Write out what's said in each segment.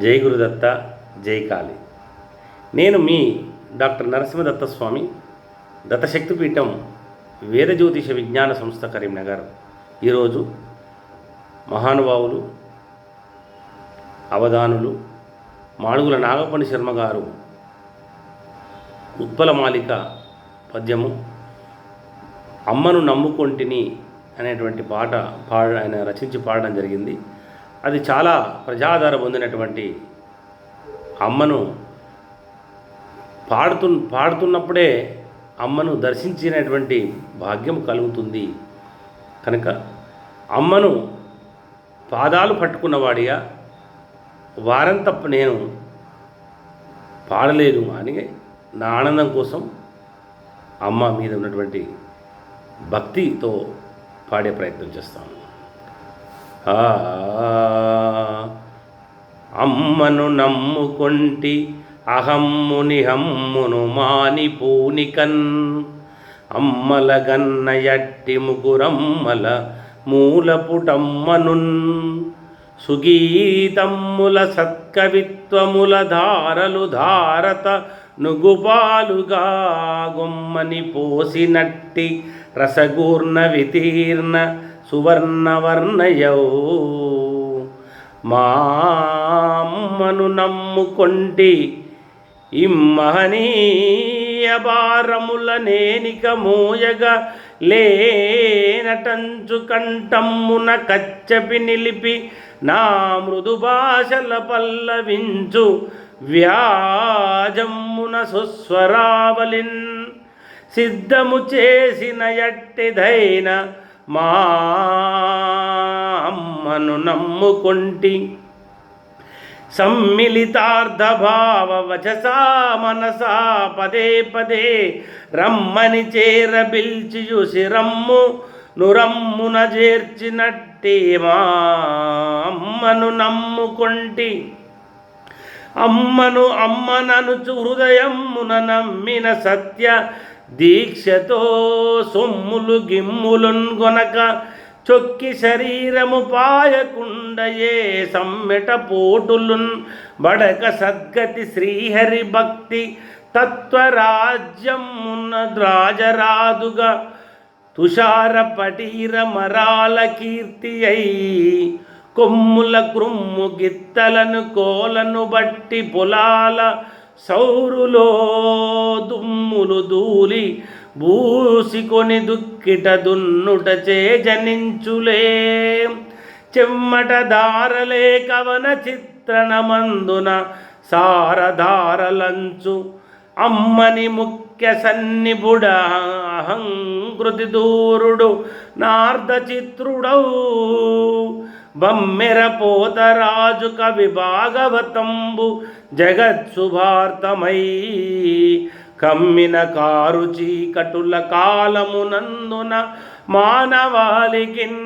జై గురుదత్త జై కాళీ. నేను మీ డాక్టర్ నరసింహదత్త స్వామి దత్తశక్తిపీఠం వేద జ్యోతిష విజ్ఞాన సంస్థ కరీంనగర్. ఈరోజు మహానుభావులు అవధానులు మాడుగుల నాగపణి శర్మ గారు ఉత్పల మాలిక పద్యము అమ్మను నమ్ముకొంటిని అనేటువంటి పాట పాడ ఆయన రచించి పాడడం జరిగింది. అది చాలా ప్రజాదరణ పొందినటువంటి అమ్మను పాడుతు పాడుతున్నప్పుడే అమ్మను దర్శించినటువంటి భాగ్యం కలుగుతుంది. కనుక అమ్మను పాదాలు పట్టుకున్నవాడిగా వారం తప్ప నేను పాడలేదు అని నా ఆనందం కోసం అమ్మ మీద ఉన్నటువంటి భక్తితో పాడే ప్రయత్నం చేస్తాను. అమ్మను నమ్ముకొంటి అహమ్ముని హమ్మును మాని పూనికన్. అమ్మల గన్న ఎట్టి ముగురమ్మల మూలపుటమ్మనున్. సుగీతమ్ముల సత్కవిత్వముల ధారలు ధారత నుగుపాలుగా గొమ్మని పోసినట్టి రసగూర్ణ వితీర్ణ సువర్ణవర్ణయౌ. మామ్మను నమ్ముకొంటి ఇమ్మహనీయ భారముల నేనిక మోయగా లేనటంచు కంఠమ్మున కచ్చపి నిలిపి నా మృదు భాషల పల్లవించు వ్యాజమ్మున సుస్వరావలిన్. సిద్ధము చేసిన ఎట్టిదైన మా అమ్మను నమ్ముకొంటి సమ్మిళితార్థభావ వచసా మనసా పదే పదే రమ్మని చేర పిల్చియు శిరమ్ము నురమ్మున చేర్చినట్టే మా అమ్మను నమ్ముకొంటి. అమ్మను అమ్మననుచు హృదయమున నమ్మిన సత్య దీక్షతో సొమ్ములు గిమ్ములున్గొనక చొక్కి శరీరము పాయకుండయే సమ్మెట పోటులున్ బడక సద్గతి శ్రీహరి భక్తి తత్వరాజ్యమున్న రాజరాదుగా తుషార పటీర మరాల కీర్తి అయి కొమ్ముల క్రుమ్ము గిత్తలను కోలను బట్టి పొలాల సౌరులో దుమ్ములు దూలి బూసికొని దుక్కిట దున్నుట చే జనించులే. చెమ్మట దారలే కవన చిత్రణమందున సారధారలంచు అమ్మని ముఖ్య సన్నిభుడ అహంకృతి దూరుడు నార్ద చిత్రుడౌ బమ్మెర పోతరాజు కవి భాగవతంబు జగత్సుభార్తమై కమ్మిన కారు చీకటుల కాలమునందున మానవాళికిన్.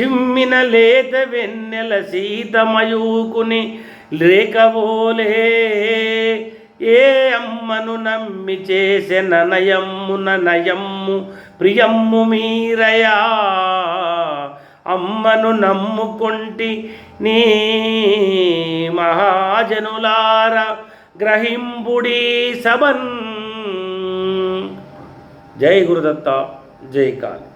చిమ్మిన లేత వెన్నెల సీతమయూకుని లేకవోలే ఏ అమ్మను నమ్మి చేసిన నయమ్మున నయమ్ము ప్రియమ్ము మీరయా. అమ్మను నమ్ముకుంటి నీ మహాజనులార గ్రహింపుడి సబన్ జై గురుదత్త జై కాళీ.